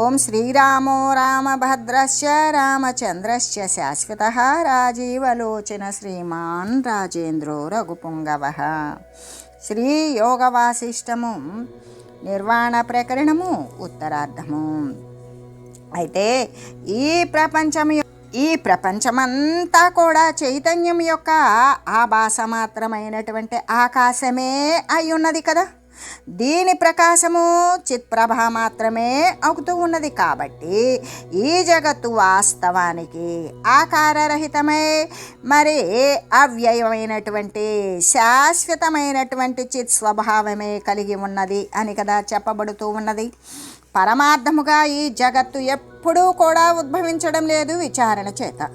ఓం శ్రీరామో రామభద్రశ్చ రామచంద్రశ్చ శాశ్వత రాజీవలోచన శ్రీమాన్ రాజేంద్రో రఘుపుంగవ. శ్రీ యోగవాసిష్టము నిర్వాణ ప్రకరణము ఉత్తరార్ధము. అయితే ఈ ప్రపంచం ఈ ప్రపంచమంతా కూడా చైతన్యం యొక్క ఆభాస మాత్రమైనటువంటి ఆకాశమే అయి ఉన్నది కదా. దీని ప్రకాశము చిత్ప్రభ మాత్రమే అవుతూ ఉన్నది కాబట్టి ఈ జగత్తు వాస్తవానికి ఆకారరహితమై మరి అవ్యయమైనటువంటి శాశ్వతమైనటువంటి చిత్ స్వభావమే కలిగి ఉన్నది అని కదా చెప్పబడుతూ ఉన్నది. పరమార్థముగా ఈ జగత్తు ఎప్పుడూ కూడా ఉద్భవించడం లేదు విచారణ చేత.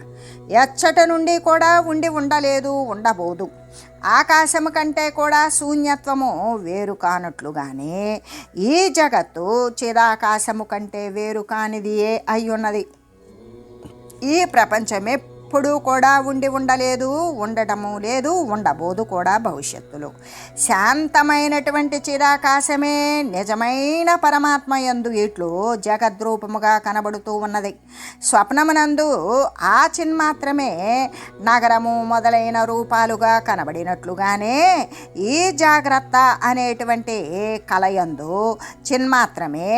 ఎచ్చట నుండి కూడా ఉండి ఉండలేదు ఉండబోదు. ఆకాశము కంటే కూడా శూన్యత్వము వేరు కానట్లుగానే ఈ జగత్తు చిదాకాశము కంటే వేరు కానిది ఏ అయి ఉన్నది ఈ ప్రపంచమే ఎప్పుడూ కూడా ఉండి ఉండలేదు ఉండటము లేదు ఉండబోదు కూడా భవిష్యత్తులో. శాంతమైనటువంటి చిరాకాశమే నిజమైన పరమాత్మ యందు ఇట్లు జగద్రూపముగా కనబడుతూ ఉన్నది. స్వప్నమునందు ఆ చిన్మాత్రమే నగరము మొదలైన రూపాలుగా కనబడినట్లుగానే ఈ జాగ్రత్త అనేటువంటి కలయందు చిన్మాత్రమే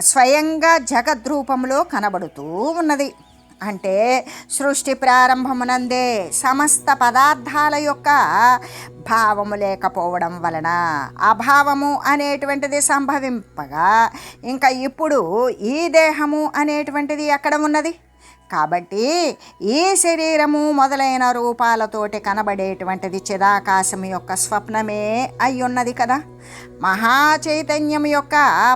స్వయంగా జగద్రూపంలో కనబడుతూ ఉన్నది. అంటే సృష్టి ప్రారంభమునందే సమస్త పదార్థాల యొక్క భావము లేకపోవడం వలన అభావము అనేటువంటిది సంభవింపగా ఇంకా ఇప్పుడు ఈ దేహము అనేటువంటిది ఎక్కడ ఉన్నది? కాబట్టి ఈ శరీరము మొదలైన రూపాలతోటి కనబడేటువంటిది చిదాకాశం యొక్క స్వప్నమే అయ్యున్నది ఉన్నది కదా. మహా చైతన్యం యొక్క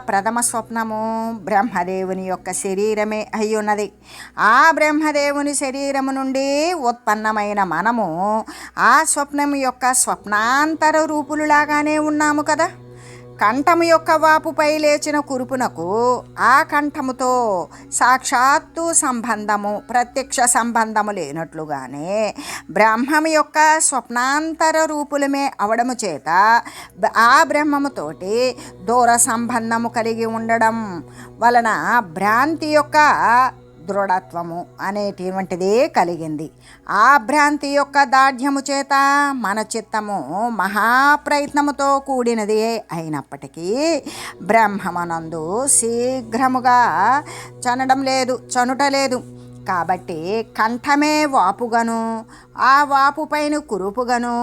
ప్రథమ స్వప్నము బ్రహ్మదేవుని యొక్క శరీరమే అయ్యున్నది. ఆ బ్రహ్మదేవుని శరీరము నుండి ఉత్పన్నమైన మనము ఆ స్వప్నం యొక్క స్వప్నాంతర రూపులులాగానే ఉన్నాము కదా. కంఠము యొక్క వాపుపై లేచిన కురుపునకు ఆ కంఠముతో సాక్షాత్తు సంబంధము ప్రత్యక్ష సంబంధము లేనట్లుగానే బ్రహ్మము యొక్క స్వప్నాంతర రూపులమే అవడము చేత ఆ బ్రహ్మముతోటి దూర సంబంధము కలిగి ఉండడం వలన భ్రాంతి యొక్క దృఢత్వము అనేటువంటిది కలిగింది. ఆ భ్రాంతి యొక్క దాఢ్యము చేత మన చిత్తము మహాప్రయత్నముతో కూడినది అయినప్పటికీ బ్రహ్మమనందు శీఘ్రముగా చనడం లేదు చనుట లేదు. కాబట్టి కంఠమే వాపుగను ఆ వాపు పైన కురుపుగను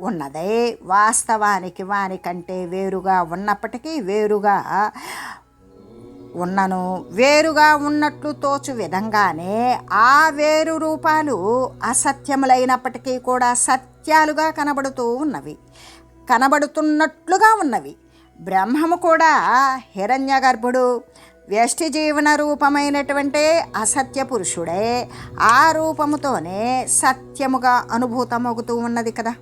ఉన్నదే వాస్తవానికి వానికంటే వేరుగా ఉన్నప్పటికీ వేరుగా ఉన్నను. వేరుగా ఉన్నట్లు తోచు విధంగానే ఆ వేరు రూపాలు అసత్యములైనప్పటికీ కూడా సత్యాలుగా కనబడుతూ ఉన్నవి. కనబడుతున్నట్లుగా ఉన్నవి. బ్రహ్మము కూడా హిరణ్య గర్భుడు వ్యష్టి జీవన రూపమైనటువంటి అసత్య పురుషుడే. ఆ రూపముతోనే సత్యముగా అనుభూతమవుతూ ఉన్నది కదా.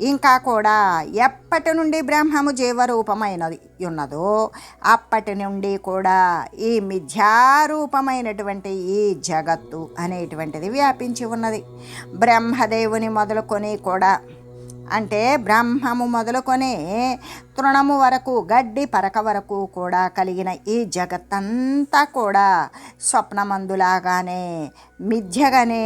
ఇంకా కూడా ఎప్పటి నుండి బ్రహ్మము జీవరూపమైనది ఉన్నదో అప్పటి నుండి కూడా ఈ మిథ్యారూపమైనటువంటి ఈ జగత్తు అనేటువంటిది వ్యాపించి ఉన్నది. బ్రహ్మదేవుని మొదలుకొని కూడా అంటే బ్రహ్మము మొదలుకొని తృణము వరకు గడ్డి పరక వరకు కూడా కలిగిన ఈ జగత్తంతా కూడా స్వప్నమందులాగానే మిథ్యగానే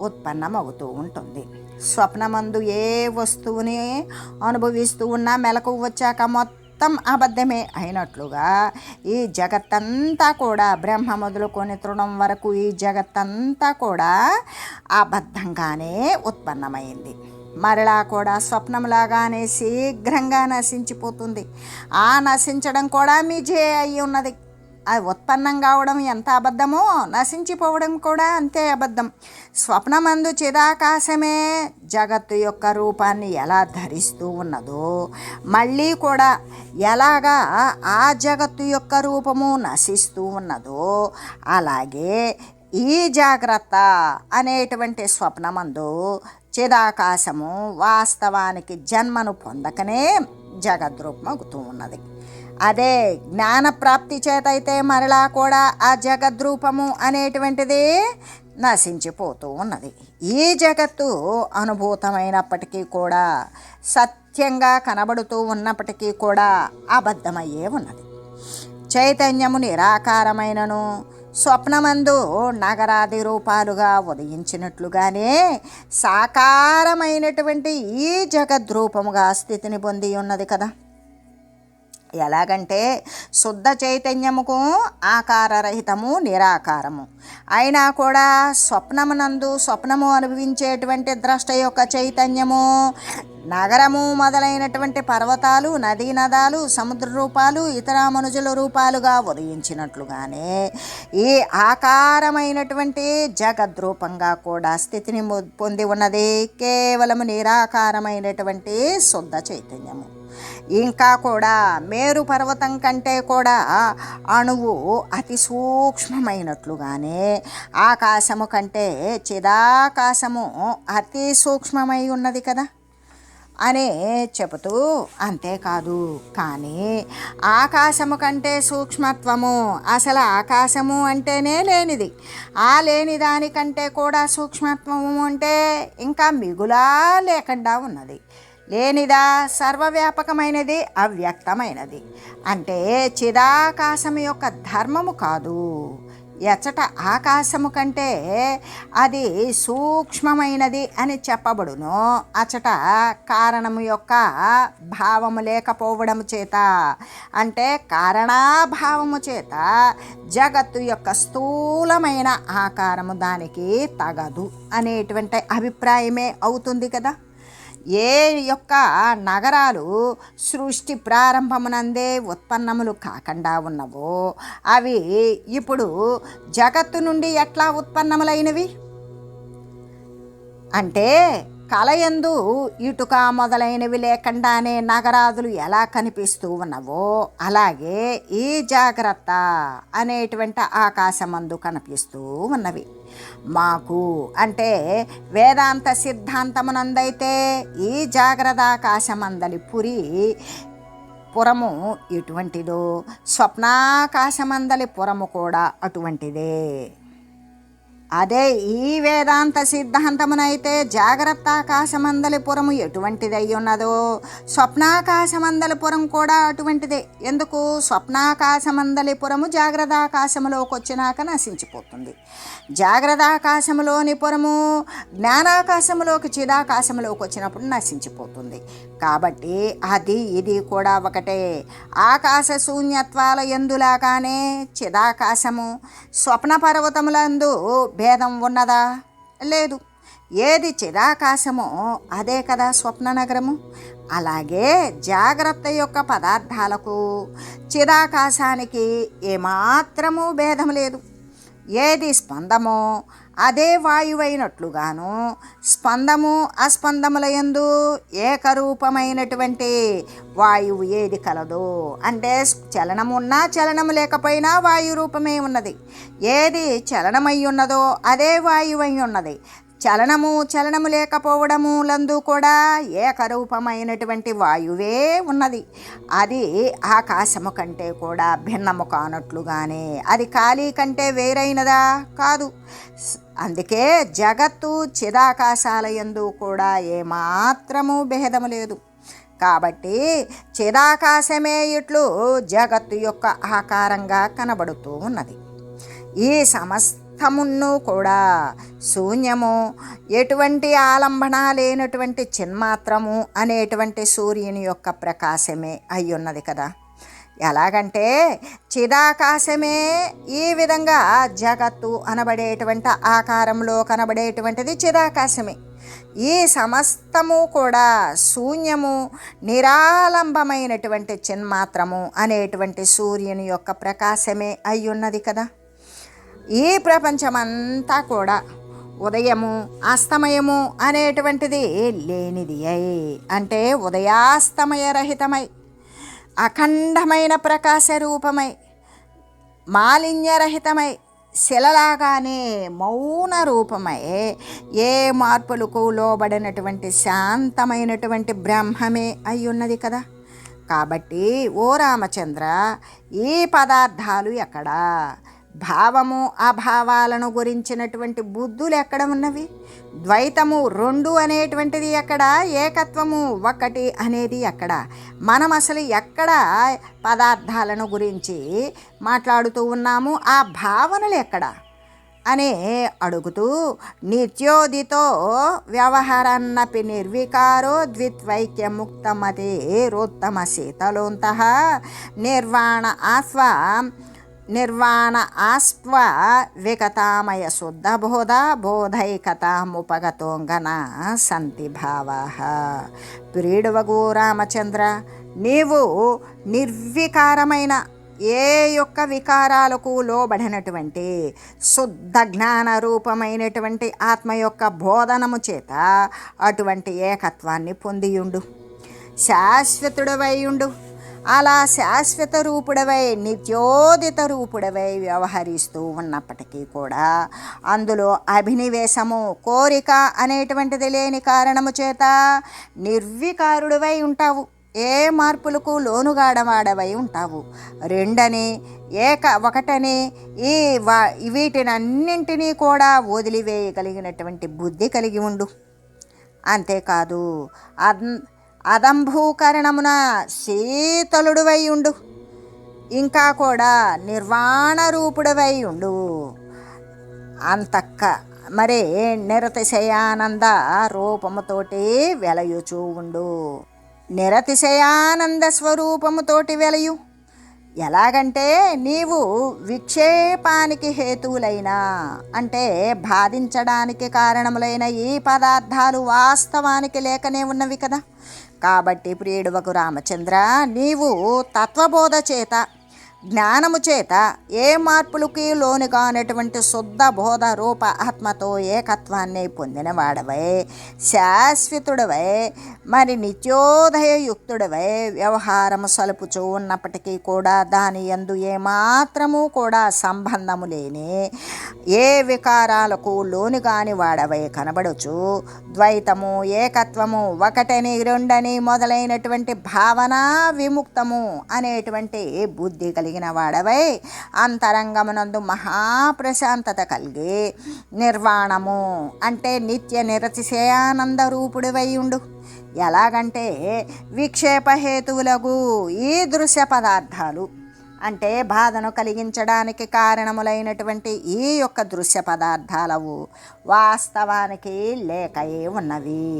ఉత్పన్నమవుతూ ఉంటుంది. స్వప్నమందు ఏ వస్తువుని అనుభవిస్తూ ఉన్నా మెలకు వచ్చాక మొత్తం అబద్ధమే అయినట్లుగా ఈ జగత్తంతా కూడా బ్రహ్మ మొదలుకొని తృణం వరకు ఈ జగత్తంతా కూడా అబద్ధంగానే ఉత్పన్నమైంది. మరలా కూడా స్వప్నంలాగానే శీఘ్రంగా నశించిపోతుంది. ఆ నశించడం కూడా మీ జే అయి ఉన్నది. అది ఉత్పన్నం కావడం ఎంత అబద్ధమో నశించిపోవడం కూడా అంతే అబద్ధం. స్వప్నమందు చిదాకాశమే జగత్తు యొక్క రూపాన్ని ఎలా ధరిస్తూ ఉన్నదో మళ్ళీ కూడా ఎలాగా ఆ జగత్తు యొక్క రూపము నశిస్తూ ఉన్నదో అలాగే ఈ జాగ్రత్త అనేటువంటి స్వప్నమందు చిదాకాశము వాస్తవానికి జన్మను పొందకనే జగద్రూపమవుతూ ఉన్నది. అదే జ్ఞానప్రాప్తి చేత అయితే మరలా కూడా ఆ జగద్రూపము అనేటువంటిది నశించిపోతూ ఉన్నది. ఈ జగత్తు అనుభూతమైనప్పటికీ కూడా సత్యంగా కనబడుతూ ఉన్నప్పటికీ కూడా అబద్ధమయ్యే ఉన్నది. చైతన్యము నిరాకారమైనను స్వప్నమందు నగరాది రూపాలుగా ఉదయించినట్లుగానే సాకారమైనటువంటి ఈ జగద్రూపముగా స్థితిని పొంది ఉన్నది కదా. ఎలాగంటే శుద్ధ చైతన్యముకు ఆకారరహితము నిరాకారము. అయినా కూడా స్వప్నమునందు స్వప్నము అనుభవించేటువంటి ద్రష్ట యొక్క చైతన్యము నగరము మొదలైనటువంటి పర్వతాలు నదీ నదాలు సముద్ర రూపాలు ఇతర మనుజుల రూపాలుగా ఉదయించినట్లుగానే ఈ ఆకారమైనటువంటి జగద్రూపంగా కూడా స్థితిని పొంది ఉన్నది. కేవలము నిరాకారమైనటువంటి శుద్ధ చైతన్యము. ఇంకా కూడా మేరు పర్వతం కంటే కూడా అణువు అతి సూక్ష్మమైనట్లుగానే ఆకాశము కంటే చిదాకాశము అతి సూక్ష్మమై ఉన్నది కదా అనే చెబుతూ అంతేకాదు. కానీ ఆకాశము కంటే సూక్ష్మత్వము అసలు ఆకాశము అంటేనే లేనిది. ఆ లేని దానికంటే కూడా సూక్ష్మత్వము అంటే ఇంకా మిగులా లేకుండా ఉన్నది. లేనిదా సర్వవ్యాపకమైనది అవ్యక్తమైనది. అంటే చిదాకాశం యొక్క ధర్మము కాదు. ఎచ్చట ఆకాశము కంటే అది సూక్ష్మమైనది అని చెప్పబడును. అచట కారణము యొక్క భావము లేకపోవడము చేత. అంటే కారణాభావము చేత జగత్తు యొక్క స్థూలమైన ఆకారము దానికి తగదు అనేటువంటి అభిప్రాయమే అవుతుంది కదా. ఏ యొక్క నగరాలు సృష్టి ప్రారంభమునందే ఉత్పన్నములు కాకుండా ఉన్నవో అవి ఇప్పుడు జగత్తు నుండి ఎట్లా ఉత్పన్నములైనవి? అంటే కలయందు ఇటుక మొదలైనవి లేకుండానే నగరాదులు ఎలా కనిపిస్తూ ఉన్నవో అలాగే ఈ జాగ్రత్త అనేటువంటి ఆకాశమందు కనిపిస్తూ ఉన్నవి. మాకు అంటే వేదాంత సిద్ధాంతమునందైతే ఈ జాగ్రత్త ఆకాశమందలి పురి పురము ఎటువంటిదో స్వప్నాకాశమందలి పురము కూడా అటువంటిదే. అదే ఈ వేదాంత సిద్ధాంతమునైతే జాగ్రత్త ఆకాశమందలిపురము ఎటువంటిదై ఉన్నదో స్వప్నాకాశమందలిపురం కూడా అటువంటిదే. ఎందుకు? స్వప్నాకాశమందలిపురము జాగ్రత్త ఆకాశములోకి వచ్చినాక నశించిపోతుంది. జాగ్రత్త పురము జ్ఞానాకాశములోకి చిదాకాశములోకి వచ్చినప్పుడు నశించిపోతుంది. కాబట్టి అది ఇది కూడా ఒకటే. ఆకాశ శూన్యత్వాల ఎందులాగానే చిదాకాశము స్వప్న పర్వతములందు భేదం ఉన్నదా? లేదు. ఏది చిదాకాశమో అదే కదా స్వప్న నగరము అలాగే జాగ్రత్త యొక్క పదార్థాలకు చిదాకాశానికి ఏమాత్రము భేదం లేదు. ఏది స్పందమో అదే వాయువైనట్లుగాను స్పందము అస్పందములయందు ఏకరూపమైనటువంటి వాయువు ఏది కలదో అంటే చలనము ఉన్నా చలనము లేకపోయినా వాయు రూపమే ఉన్నది. ఏది చలనమై ఉన్నదో అదే వాయువై ఉన్నది. చలనము చలనము లేకపోవడము లందు కూడా ఏకరూపమైనటువంటి వాయువే ఉన్నది. అది ఆకాశము కంటే కూడా భిన్నము కానట్లుగానే అది ఖాళీ కంటే వేరైనదా? కాదు. అందుకే జగత్తు చిదాకాశాల యందు కూడా ఏమాత్రము భేదము లేదు. కాబట్టి చిదాకాశమే ఇట్లు జగత్తు యొక్క ఆకారంగా కనబడుతూ ఉన్నది. ఈ సమస్తమును కూడా. శూన్యము ఎటువంటి ఆలంబన లేనటువంటి చిన్మాత్రము అనేటువంటి సూర్యుని యొక్క ప్రకాశమే అయ్యున్నది కదా. ఎలాగంటే చిదాకాశమే ఈ విధంగా జగత్తు అనబడేటువంటి ఆకారంలో కనబడేటువంటిది చిదాకాశమే. ఈ సమస్తము కూడా శూన్యము నిరాలంబమైనటువంటి చిన్మాత్రము అనేటువంటి సూర్యుని యొక్క ప్రకాశమే అయ్యున్నది కదా. ఈ ప్రపంచమంతా కూడా ఉదయము అస్తమయము అనేటువంటిది లేనిది అయి అంటే ఉదయాస్తమయ రహితమై అఖండమైన ప్రకాశ రూపమై మాలిన్యరహితమై శిలలాగానే మౌన రూపమై ఏ మార్పులకు లోబడినటువంటి శాంతమైనటువంటి బ్రహ్మమే అయి ఉన్నది కదా. కాబట్టి ఓ రామచంద్ర ఈ పదార్థాలు ఎక్కడా? భావము అభావాలను గురించినటువంటి బుద్ధులు ఎక్కడ ఉన్నవి? ద్వైతము రెండు అనేటువంటిది ఎక్కడ? ఏకత్వము ఒకటి అనేది ఎక్కడ? మనం అసలు ఎక్కడ పదార్థాలను గురించి మాట్లాడుతూ ఉన్నాము? ఆ భావనలు ఎక్కడ? అనే అడుగుతూ నిత్యోదితో వ్యవహారాన్నపి నిర్వికారో ద్విత్వైక్యముక్తమతే రోత్తమ శీతలోంత నిర్వాణ ఆస్వ నిర్వాణ ఆస్వ వికతామయ శుద్ధబోధ బోధైకతాముపగతోంగన సంతి భావా ప్రియుడవగు రామచంద్ర నీవు నిర్వికారమైన ఏ యొక్క వికారాలకు లోబడినటువంటి శుద్ధ జ్ఞాన రూపమైనటువంటి ఆత్మ యొక్క బోధనము చేత అటువంటి ఏకత్వాన్ని పొందియుండు. శాశ్వతుడవై ఉండు అలా శాశ్వత రూపుడవై నిత్యోదిత రూపుడవై వ్యవహరిస్తూ ఉన్నప్పటికీ కూడా అందులో అభినివేశము కోరిక అనేటువంటిది లేని కారణము చేత నిర్వికారుడివై ఉంటావు. ఏ మార్పులకు లోనుగాడవాడవై ఉంటావు. రెండని ఏక ఒకటని ఈ వా వీటినన్నింటినీ కూడా వదిలివేయగలిగినటువంటి బుద్ధి కలిగి ఉండు. అంతేకాదు అన్ అదంభూకరణమున శీతలుడువై ఉండు. ఇంకా కూడా నిర్వాణ రూపుడవై ఉండు అంతక్క మరే నిరతిశయానంద రూపముతోటి వెలయుచూ ఉండు. నిరతిశయానంద స్వరూపముతోటి వెలయు. ఎలాగంటే నీవు విక్షేపానికి హేతువులైన అంటే బాధించడానికి కారణములైన ఈ పదార్థాలు వాస్తవానికి లేకనే ఉన్నవి కదా. కాబట్టి ప్రియుడువకు రామచంద్ర నీవు తత్వబోధ చేత జ్ఞానము చేత ఏ మార్పులకి లోను కానటువంటి శుద్ధ బోధ రూప ఆత్మతో ఏకత్వాన్ని పొందినవాడవై శాశ్వతుడవై మరి నిత్యోదయయుక్తుడవై వ్యవహారము సలుపుచూ ఉన్నప్పటికీ కూడా దాని ఎందు ఏమాత్రము కూడా సంబంధము లేని ఏ వికారాలకు లోను కాని వాడవై కనబడుచు ద్వైతము ఏకత్వము ఒకటని రెండని మొదలైనటువంటి భావన విముక్తము అనేటువంటి బుద్ధి కలిగి కలిగిన వాడవై. అంతరంగమునందు మహాప్రశాంతత కలిగి నిర్వాణము అంటే నిత్య నిరతిశయానంద రూపుడివై ఉండు. ఎలాగంటే విక్షేపహేతువులకు ఈ దృశ్య పదార్థాలు అంటే బాధను కలిగించడానికి కారణములైనటువంటి ఈ యొక్క దృశ్య పదార్థాలవు వాస్తవానికి లేకయే ఉన్నవి.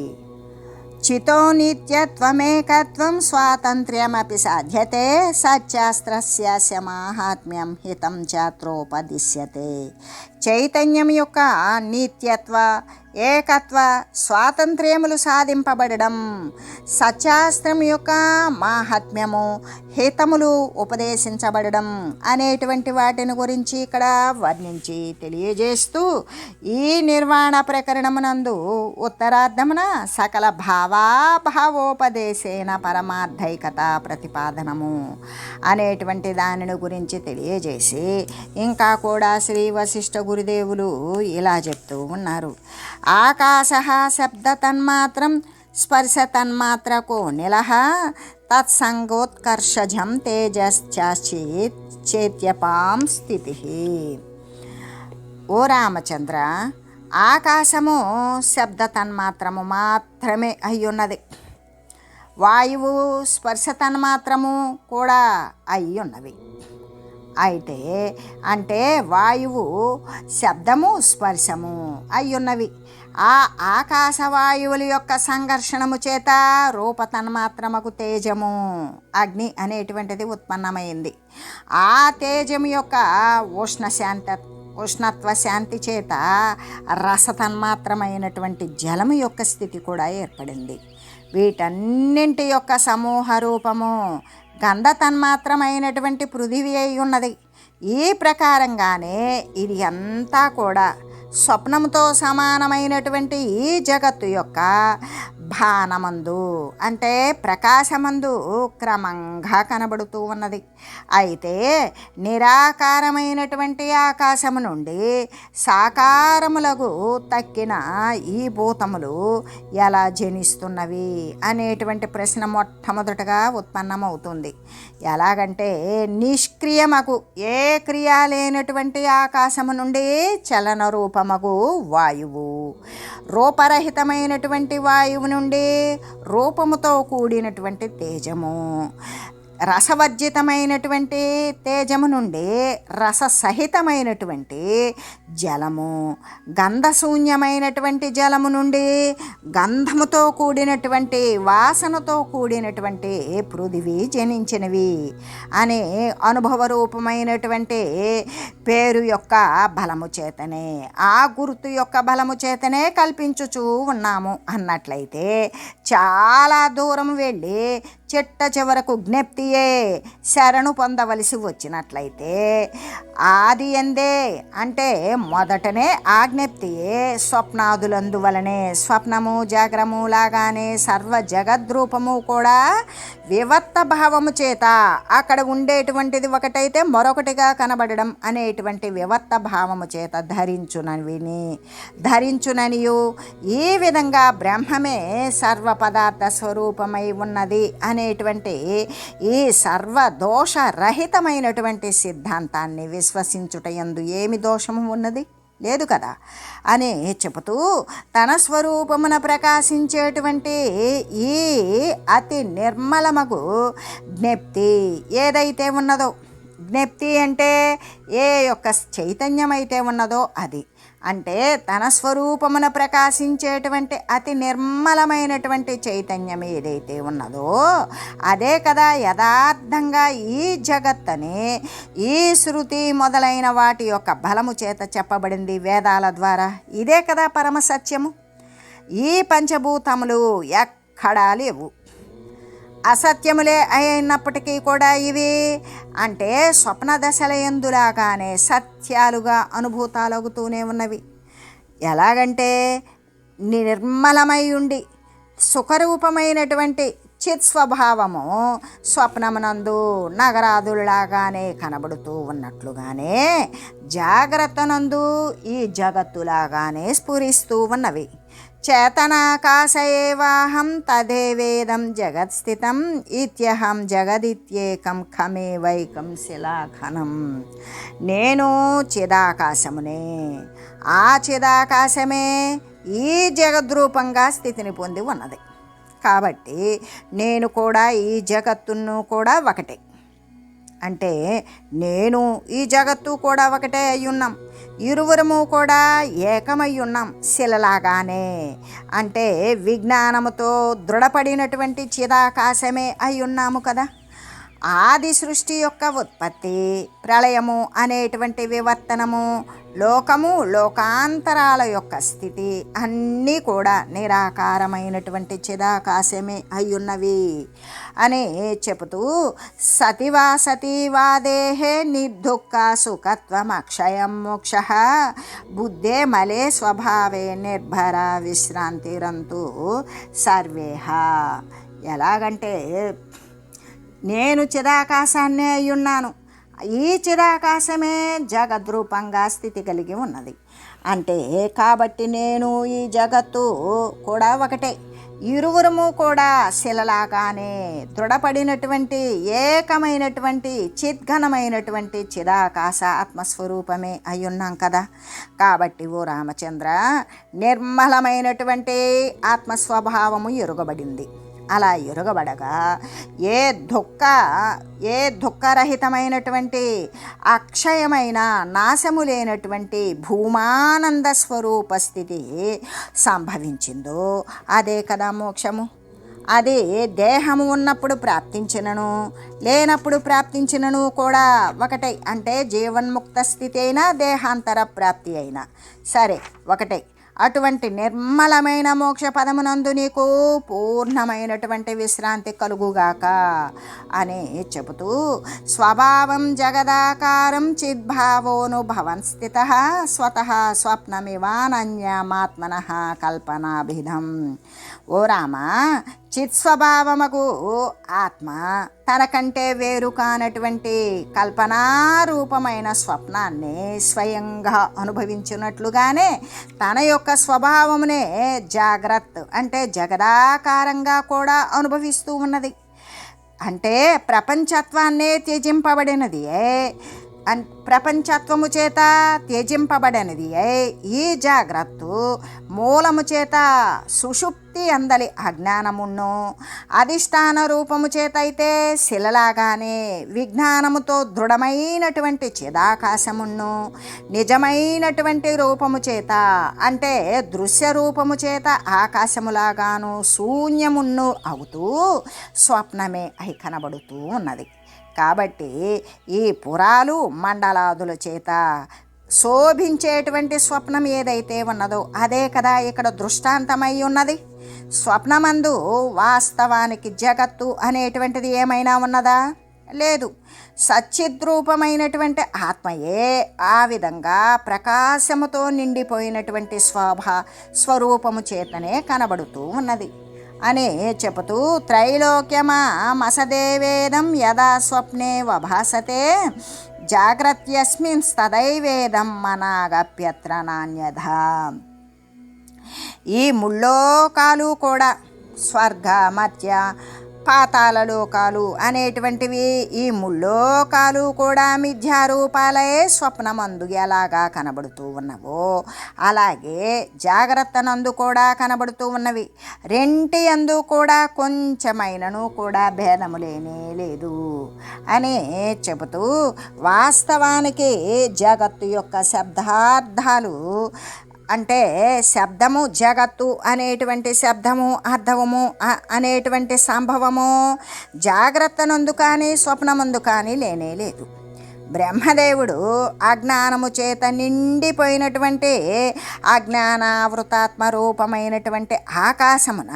చితో నిత్యత్వమేకత్వం స్వాతంత్ర్యమపి సాధ్యతే సత్యాస్త్రస్య మాహాత్మ్యం హితం చాత్రోపదిశ్యతే చైతన్యం యొక్క నిత్యత్వ ఏకత్వ స్వాతంత్ర్యములు సాధింపబడడం సత్యాస్త్రం యొక్క మాహాత్మ్యము హితములు ఉపదేశించబడడం అనేటువంటి వాటిని గురించి ఇక్కడ వర్ణించి తెలియజేస్తూ ఈ నిర్వాణ ప్రకరణమునందు ఉత్తరార్ధమున సకల భావాభావోపదేశేన పరమార్థైకత ప్రతిపాదనము అనేటువంటి దానిని గురించి తెలియజేసి ఇంకా కూడా శ్రీ వశిష్ఠ గురుదేవులు ఇలా చెప్తూ ఉన్నారు. ఆకాశ శబ్ద తన్మాత్రం స్పర్శ తన్మాత్రకు నిలహ తత్సంగోత్కర్షజం తేజశ్చాచేత్ చేత్యపాం స్థితి. ఓ రామచంద్ర ఆకాశము శబ్ద తన్మాత్రము మాత్రమే అయ్యున్నది. వాయువు స్పర్శ తన్మాత్రము కూడా అయ్యున్నవి. ఉన్నవి అయితే అంటే వాయువు శబ్దము స్పర్శము అయ్యున్నవి. ఆ ఆకాశవాయువుల యొక్క సంఘర్షణము చేత రూపతన్మాత్రమకు తేజము అగ్ని అనేటువంటిది ఉత్పన్నమైంది. ఆ తేజము యొక్క ఉష్ణశాంత ఉష్ణత్వ శాంతి చేత రసతన్మాత్రమైనటువంటి జలము యొక్క స్థితి కూడా ఏర్పడింది. వీటన్నింటి యొక్క సమూహ రూపము గంధ తన్మాత్రమైనటువంటి పృథివీ అయి ఉన్నది. ఈ ప్రకారంగానే ఇది అంతా కూడా స్వప్నంతో సమానమైనటువంటి ఈ జగత్తు యొక్క భానమందు అంటే ప్రకాశమందు క్రమంగా కనబడుతూ ఉన్నది. అయితే నిరాకారమైనటువంటి ఆకాశము నుండి సాకారములకు తక్కిన ఈ భూతములు ఎలా జనిస్తున్నవి అనేటువంటి ప్రశ్న మొట్టమొదటగా ఉత్పన్నమవుతుంది. ఎలాగంటే నిష్క్రియమగు ఏ క్రియ లేనటువంటి ఆకాశము నుండి చలన రూపమగు వాయువు. రూపరహితమైనటువంటి వాయువు నుండే రూపముతో కూడినటువంటి తేజము. రసవర్జితమైనటువంటి తేజము నుండి రససహితమైనటువంటి జలము గంధశూన్యమైనటువంటి జలము నుండి గంధముతో కూడినటువంటి వాసనతో కూడినటువంటి పృథివీ జనించినవి అనే అనుభవ రూపమైనటువంటి పేరు యొక్క బలము చేతనే ఆ గుర్తు యొక్క బలము చేతనే కల్పించుచూ ఉన్నాము అన్నట్లయితే చాలా దూరం వెళ్ళి చిట్ట చివరకు జ్ఞప్తియే శరణు పొందవలసి వచ్చినట్లయితే ఆది ఎందే అంటే మొదటనే ఆ జ్ఞప్తియే స్వప్నాదులందువలనే స్వప్నము జాగ్రము లాగానే సర్వ జగద్రూపము కూడా వివత్త భావము చేత అక్కడ ఉండేటువంటిది ఒకటైతే మరొకటిగా కనబడడం అనేటువంటి వివత్త భావము చేత ధరించునవిని ధరించుననియు ఈ విధంగా బ్రహ్మమే సర్వ పదార్థ స్వరూపమై ఉన్నది అనేటువంటి ఈ సర్వ దోషరహితమైనటువంటి సిద్ధాంతాన్ని విశ్వసించుట ఎందు ఏమి దోషము ఉన్నది? లేదు కదా? అని చెబుతూ తన స్వరూపమున ప్రకాశించేటువంటి ఈ అతి నిర్మలమగు జ్ఞప్తి ఏదైతే ఉన్నదో జ్ఞప్తి అంటే ఏ యొక్క చైతన్యం అయితే ఉన్నదో అది. అంటే తన స్వరూపమున ప్రకాశించేటువంటి అతి నిర్మలమైనటువంటి చైతన్యం ఏదైతే ఉన్నదో అదే కదా యథార్థంగా ఈ జగత్తని ఈ శృతి మొదలైన వాటి యొక్క బలము చేత చెప్పబడింది వేదాల ద్వారా. ఇదే కదా పరమ సత్యము. ఈ పంచభూతములు ఎక్కడా లేవు. అసత్యములే అయినప్పటికీ కూడా ఇవి అంటే స్వప్న దశల ఎందులాగానే సత్యాలుగా అనుభూతాలగుతూనే ఉన్నవి. ఎలాగంటే నిర్మలమై ఉండి సుఖరూపమైనటువంటి చిత్ స్వభావము స్వప్నమునందు నగరాదులాగానే కనబడుతూ ఉన్నట్లుగానే జాగ్రత్తనందు ఈ జగత్తులాగానే స్ఫురిస్తూ ఉన్నవి. చేతనాకాశ ఏవాహం తదేవేదం జగత్స్థితం ఇత్యహం జగదిత్యేకం ఖమే వైకం శిలాఖనం నేను చిదాకాశమునే ఆ చిదాకాశమే ఈ జగద్రూపంగా స్థితిని పొంది ఉన్నది. కాబట్టి నేను కూడా ఈ జగత్తును కూడా ఒకటే. అంటే నేను ఈ జగత్తు కూడా ఒకటే అయ్యున్నాం. ఇరువురము కూడా ఏకమై ఉన్నాం శిలలాగానే. అంటే విజ్ఞానముతో దృఢపడినటువంటి చిదాకాశమే అయి ఉన్నాము కదా. ఆది సృష్టి యొక్క ఉత్పత్తి ప్రళయము అనేటువంటి వివర్తనము లోకము లోకాంతరాల యొక్క స్థితి అన్నీ కూడా నిరాకారమైనటువంటి చిదాకాశమే అయ్యున్నవి అని చెబుతూ సతివా సతీవాదేహే నిర్దుఃఖ సుఖత్వం అక్షయం మోక్ష. బుద్ధే మలే స్వభావే నిర్భర విశ్రాంతిరంతు సర్వేహ. ఎలాగంటే నేను చిదాకాశాన్నే అయ్యున్నాను. ఈ చిదాకాశమే జగద్రూపంగా స్థితి కలిగి ఉన్నది. అంటే కాబట్టి నేను ఈ జగత్తు కూడా ఒకటే. ఇరువురము కూడా శిలలాగానే దృఢపడినటువంటి ఏకమైనటువంటి చిద్ఘనమైనటువంటి చిదాకాశ ఆత్మస్వరూపమే అయ్యున్నాం కదా. కాబట్టి ఓ రామచంద్ర నిర్మలమైనటువంటి ఆత్మస్వభావము ఎరుగబడింది. అలా ఎరుగబడగా ఏ దుఃఖ ఏ దుఃఖరహితమైనటువంటి అక్షయమైన నాశము లేనటువంటి భూమానంద స్వరూప స్థితి సంభవించిందో అదే కదా మోక్షము. అది దేహము ఉన్నప్పుడు ప్రాప్తించినను లేనప్పుడు ప్రాప్తించినను కూడా ఒకటే. అంటే జీవన్ముక్త స్థితి అయినా దేహాంతర ప్రాప్తి అయినా. సరే ఒకటే. అటువంటి నిర్మలమైన మోక్ష పదమునందు నీకు పూర్ణమైనటువంటి విశ్రాంతి కలుగుగాక అని చెబుతూ స్వభావం జగదాకారం చిద్భావోనుభవన్ స్థిత స్వతః స్వప్నమివానన్యమాత్మన కల్పనాభిధం ఓ రామ చిత్స్వభావముకు ఆత్మ తనకంటే వేరు కానటువంటి కల్పనారూపమైన స్వప్నాన్ని స్వయంగా అనుభవించినట్లుగానే తన యొక్క స్వభావమునే జాగ్రత్త అంటే జగదాకారంగా కూడా అనుభవిస్తూ ఉన్నది. అంటే ప్రపంచత్వాన్నే త్యజింపబడినది అన్ ప్రపంచత్వము చేత త్యజింపబడినది. ఈ జాగ్రత్త మూలము చేత సుషుప్తి అందలి అజ్ఞానమును అధిష్టాన రూపము చేత అయితే శిలలాగానే విజ్ఞానముతో దృఢమైనటువంటి చిదాకాశమును నిజమైనటువంటి రూపము చేత అంటే దృశ్య రూపము చేత ఆకాశములాగాను శూన్యమును అవుతూ స్వప్నమే అయి కనబడుతూ ఉన్నది. కాబట్టి ఈ పురాలు మండలాదుల చేత శోభించేటువంటి స్వప్నం ఏదైతే ఉన్నదో అదే కదా ఇక్కడ దృష్టాంతమై ఉన్నది. స్వప్నమందు వాస్తవానికి జగత్తు అనేటువంటిది ఏమైనా ఉన్నదా? లేదు. సచ్చిద్రూపమైనటువంటి ఆత్మయే ఆ విధంగా ప్రకాశముతో నిండిపోయినటువంటి స్వభా స్వరూపము చేతనే కనబడుతూ ఉన్నది. అని చెబుతూ త్రైలోక్యమా మసదేవేదం యదా స్వప్నే వభాసతే. జాగ్రత్యస్మిన్ తదైవేదం మనాగప్యత్ర నాణ్యధ. ఈ ముల్లోకాలు కూడా స్వర్గ మధ్య పాతాల లోకాలు అనేటువంటివి ఈ ముల్లోకాలు కూడా మిథ్యారూపాలే స్వప్నమందు ఎలాగా కనబడుతూ ఉన్నవో అలాగే జాగ్రత్త నందు కూడా కనబడుతూ ఉన్నవి. రెంటి అందు కూడా కొంచెమైనను కూడా భేదము లేనే లేదు అని చెబుతూ వాస్తవానికి జగత్తు యొక్క శబ్దార్థాలు అంటే శబ్దము జగత్తు అనేటువంటి శబ్దము అర్థవము అనేటువంటి సంభవము జాగ్రత్త నందు కానీ స్వప్నమందు కానీ లేనే లేదు. బ్రహ్మదేవుడు అజ్ఞానము చేత నిండిపోయినటువంటి అజ్ఞానావృతాత్మ రూపమైనటువంటి ఆకాశమున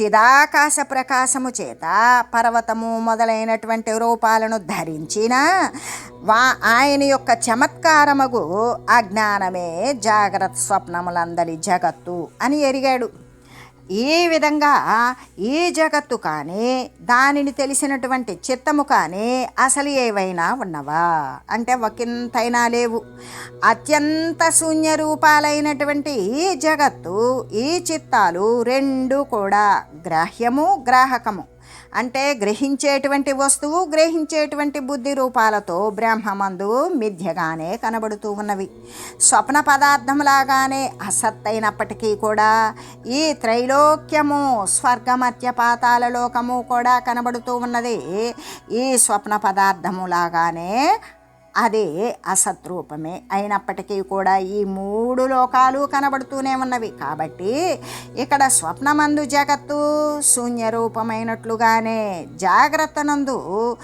చిదాకాశ ప్రకాశము చేత పర్వతము మొదలైనటువంటి రూపాలను ధరించిన వా ఆయన యొక్క చమత్కారముగు అజ్ఞానమే జాగ్రత్త స్వప్నములందరి జగత్తు అని ఎరిగాడు. ఈ విధంగా ఈ జగత్తు కానీ దానిని తెలిసినటువంటి చిత్తము కానీ అసలు ఏవైనా ఉన్నవా? అంటే ఒకంతైనా లేవు. అత్యంత శూన్య రూపాలైనటువంటి ఈ జగత్తు ఈ చిత్తాలు రెండు కూడా గ్రాహ్యము గ్రాహకము. అంటే గ్రహించేటువంటి వస్తువు గ్రహించేటువంటి బుద్ధి రూపాలతో బ్రహ్మమందు మిథ్యగానే కనబడుతూ ఉన్నవి. స్వప్న పదార్థంలాగానే అసత్తైనప్పటికీ కూడా ఈ త్రైలోక్యము స్వర్గమత్య పాతాల లోకము కూడా కనబడుతూ ఉన్నది. ఈ స్వప్న పదార్థములాగానే అదే అసత్రూపమే అయినప్పటికీ కూడా ఈ మూడు లోకాలు కనబడుతూనే ఉన్నవి. కాబట్టి ఇక్కడ స్వప్నమందు జగత్తు శూన్య రూపమైనట్లుగానే జాగ్రత్త నందు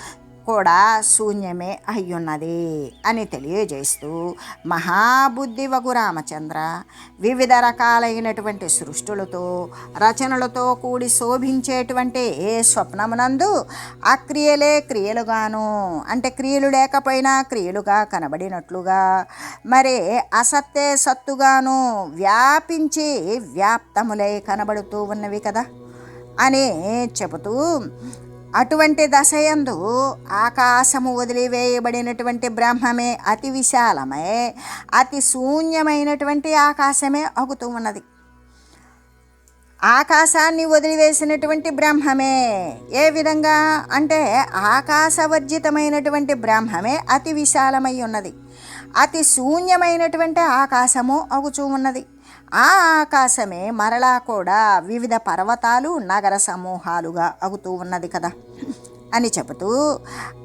కూడా శూన్యమే అయ్యున్నది అని తెలియజేస్తూ మహాబుద్ధివగు రామచంద్ర వివిధ రకాలైనటువంటి సృష్టులతో రచనలతో కూడి శోభించేటువంటి ఏ స్వప్నమునందు అక్రియలే క్రియలుగాను. అంటే క్రియలు లేకపోయినా క్రియలుగా కనబడినట్లుగా. మరి అసత్తే సత్తుగాను వ్యాపించి వ్యాప్తములై కనబడుతూ ఉన్నవి కదా? అని చెబుతూ అటువంటి దశయందు ఆకాశము వదిలివేయబడినటువంటి బ్రహ్మమే అతి విశాలమే అతి శూన్యమైనటువంటి ఆకాశమే అగుతూ ఉన్నది. ఆకాశాన్ని వదిలివేసినటువంటి బ్రహ్మమే ఏ విధంగా అంటే ఆకాశవర్జితమైనటువంటి బ్రహ్మమే అతి విశాలమై ఉన్నది. అతి శూన్యమైనటువంటి ఆకాశము అగుచూ ఉన్నది. ఆ ఆకాశమే మరలా కూడా వివిధ పర్వతాలు నగర సమూహాలుగా అగుతూ ఉన్నది కదా. అని చెబుతూ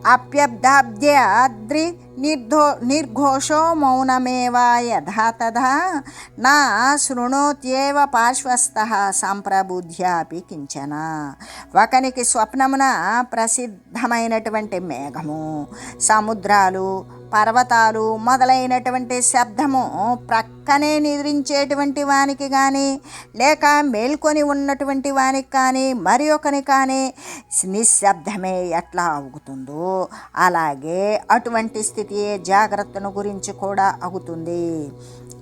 అప్యబ్దాబ్ద్యాద్రి నిర్ధో నిర్ఘోషో మౌనమేవా యథా తథా నా శృణోత్యేవ పార్శ్వస్థ సంప్రబుద్ధ్యాపి కించన. ఒకనికి స్వప్నమున ప్రసిద్ధమైనటువంటి మేఘము సముద్రాలు పర్వతాలు మొదలైనటువంటి శబ్దము ప్రక్కనే నిద్రించేటువంటి వానికి కానీ లేక మేల్కొని ఉన్నటువంటి వానికి కానీ మరి ఒకని కానీ నిశ్శబ్దమే ఎట్లా అవుతుందో అలాగే అటువంటి స్థితియే జాగ్రత్తను గురించి కూడా అవుతుంది.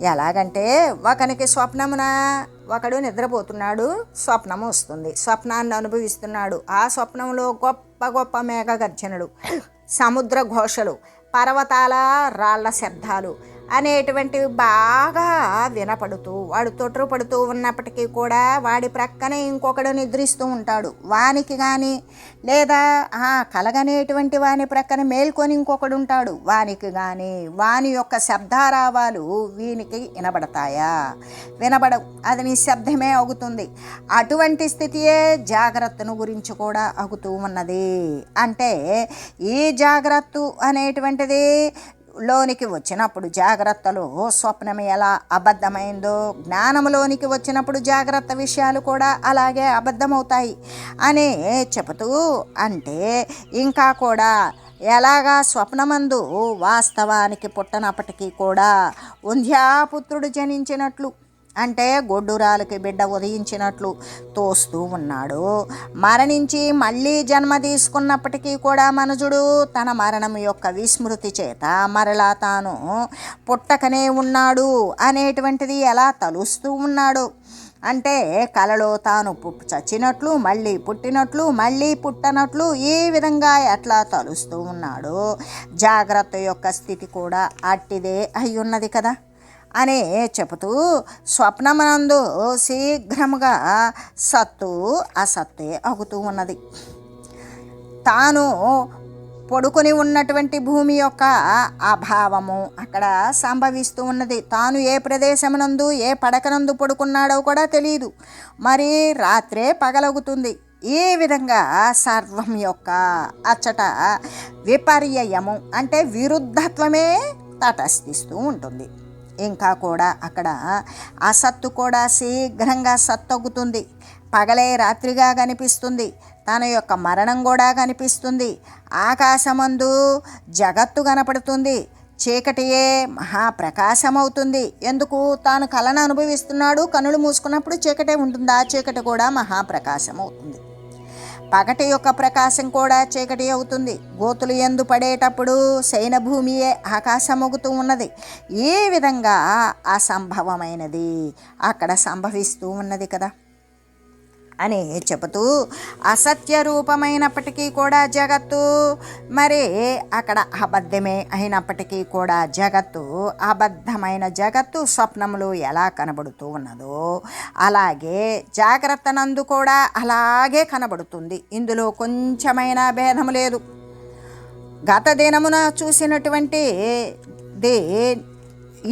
ఎలాగంటే ఒకనికి స్వప్నమున ఒకడు నిద్రపోతున్నాడు స్వప్నము వస్తుంది. స్వప్నాన్ని అనుభవిస్తున్నాడు. ఆ స్వప్నంలో గొప్ప గొప్ప మేఘ గర్జనలు సముద్ర ఘోషలు పర్వతాల రాళ్ళ శబ్దాలు. అనేటువంటివి బాగా వినపడుతూ వాడు తొట్టుపడుతూ ఉన్నప్పటికీ కూడా వాడి ప్రక్కనే ఇంకొకడు నిద్రిస్తూ ఉంటాడు. వానికి కానీ లేదా ఆ కలగనేటువంటి వాని ప్రక్కన మేల్కొని ఇంకొకడు ఉంటాడు. వానికి కానీ వాని యొక్క శబ్దారావాలు వీనికి వినబడతాయా? వినబడవు. అది నిశ్శబ్దమే అవుతుంది. అటువంటి స్థితియే జాగ్రత్తను గురించి కూడా అగుతూ ఉన్నది. అంటే ఈ జాగ్రత్త అనేటువంటిది లోనికి వచ్చినప్పుడు జాగ్రత్తలో స్వప్నం ఎలా అబద్ధమైందో జ్ఞానంలోనికి వచ్చినప్పుడు జాగ్రత్త విషయాలు కూడా అలాగే అబద్ధమవుతాయి అని చెబుతూ అంటే ఇంకా కూడా ఎలాగా స్వప్నమందు వాస్తవానికి పుట్టనప్పటికీ కూడా ఉంధ్యాపుత్రుడు జనించినట్లు అంటే గొడ్డురాలకి బిడ్డ ఉదయించినట్లు తోస్తూ ఉన్నాడు. మరణించి మళ్ళీ జన్మ తీసుకున్నప్పటికీ కూడా మనుజుడు తన మరణం యొక్క విస్మృతి చేత మరలా తాను పుట్టకనే ఉన్నాడు అనేటువంటిది ఎలా తలుస్తూ ఉన్నాడు? అంటే కలలో తాను పు- చచ్చినట్లు మళ్ళీ పుట్టినట్లు మళ్ళీ పుట్టనట్లు ఈ విధంగా ఎట్లా తలుస్తూ ఉన్నాడు? జాగ్రత్త యొక్క స్థితి కూడా అట్టిదే అయ్యున్నది ఉన్నది కదా. అని చెబుతూ స్వప్నమనందు శీఘ్రముగా సత్తు అసత్తే అగుతూ ఉన్నది. తాను పడుకొని ఉన్నటువంటి భూమి యొక్క అభావము అక్కడ సంభవిస్తూ ఉన్నది. తాను ఏ ప్రదేశమునందు ఏ పడకనందు పడుకున్నాడో కూడా తెలియదు మరి రాత్రే పగలగుతుంది. ఈ విధంగా సర్వం యొక్క అచ్చట విపర్యయము అంటే విరుద్ధత్వమే తటస్థిస్తూ ఉంటుంది. ఇంకా కూడా అక్కడ అసత్తు కూడా శీఘ్రంగా సత్తొగ్గుతుంది పగలే రాత్రిగా కనిపిస్తుంది. తన యొక్క మరణం కూడా కనిపిస్తుంది. ఆకాశమందు జగత్తు కనపడుతుంది. చీకటియే మహాప్రకాశమవుతుంది. ఎందుకు? తాను కళను అనుభవిస్తున్నాడు. కనులు మూసుకున్నప్పుడు చీకటే ఉంటుంది? ఆ చీకటి కూడా మహాప్రకాశం అవుతుంది పగటి యొక్క ప్రకాశం కూడా చీకటి అవుతుంది. గోతులు ఎందు పడేటప్పుడు శయనభూమియే ఆకాశమొగుతూ ఉన్నది. ఏ విధంగా అసంభవమైనది అక్కడ సంభవిస్తూ ఉన్నది కదా. అని చెబుతూ అసత్య రూపమైనప్పటికీ కూడా జగత్తు. మరి అక్కడ అబద్ధమే అయినప్పటికీ కూడా జగత్తు అబద్ధమైన జగత్తు స్వప్నములు ఎలా కనబడుతూ ఉన్నదో అలాగే జాగ్రత్త నందు కూడా అలాగే కనబడుతుంది. ఇందులో కొంచెమైనా భేదం లేదు. గత దినమున చూసినటువంటి దే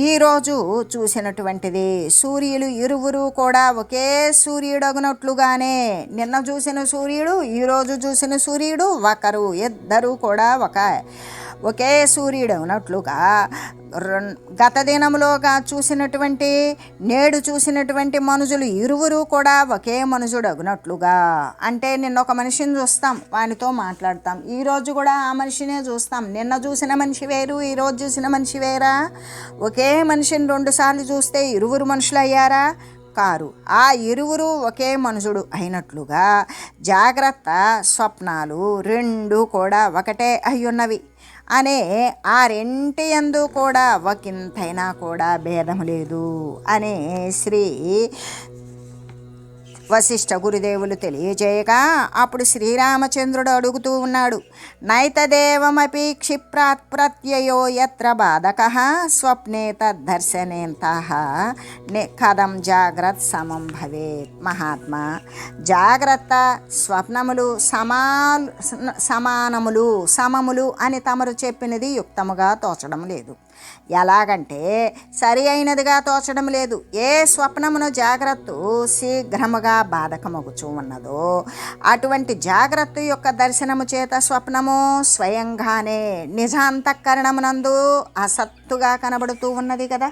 ఈరోజు చూసినటువంటిది సూర్యులు ఇరువురు కూడా ఒకే సూర్యుడగునట్లుగానే నిన్న చూసిన సూర్యుడు ఈరోజు చూసిన సూర్యుడు ఒకరు ఇద్దరు కూడా ఒక ఒకే సూర్యుడు ఉన్నట్లుగా గత దినములోగా చూసినటువంటి నేడు చూసినటువంటి మనుషులు ఇరువురు కూడా ఒకే మనుషుడు అగునట్లుగా. అంటే నిన్న ఒక మనిషిని చూస్తాం వానితో మాట్లాడతాం. ఈరోజు కూడా ఆ మనిషినే చూస్తాం. నిన్న చూసిన మనిషి వేరు ఈరోజు చూసిన మనిషి వేరా? ఒకే మనిషిని రెండుసార్లు చూస్తే ఇరువురు మనుషులు అయ్యారా? కారు. ఆ ఇరువురు ఒకే మనుషుడు అయినట్లుగా జాగ్రత్త స్వప్నాలు రెండు కూడా ఒకటే అయ్యున్నవి. అనే ఆ రెంటి యందు కూడా ఒకంతైనా కూడా భేదం లేదు అనే శ్రీ వశిష్ఠ గురుదేవులు తెలియజేయగా అప్పుడు శ్రీరామచంద్రుడు అడుగుతూ ఉన్నాడు నైతదేవమపి క్షిప్రాత్ ప్రత్యయో యత్ర బాధక? స్వప్నే తద్దర్శనేంత? కథం జాగ్రత్త సమం భవేత్ మహాత్మా. జాగ్రత్త స్వప్నములు సమా సమానములు సమములు అని తమరు చెప్పినది యుక్తముగా తోచడం లేదు. ఎలాగంటే సరి అయినదిగా తోచడం లేదు. ఏ స్వప్నమును జాగ్రత్త శీఘ్రముగా బాధకమగుచూ ఉన్నదో అటువంటి జాగ్రత్త యొక్క దర్శనము చేత స్వప్నము స్వయంగానే నిజాంతఃకరణమునందు అసత్తుగా కనబడుతూ ఉన్నది కదా.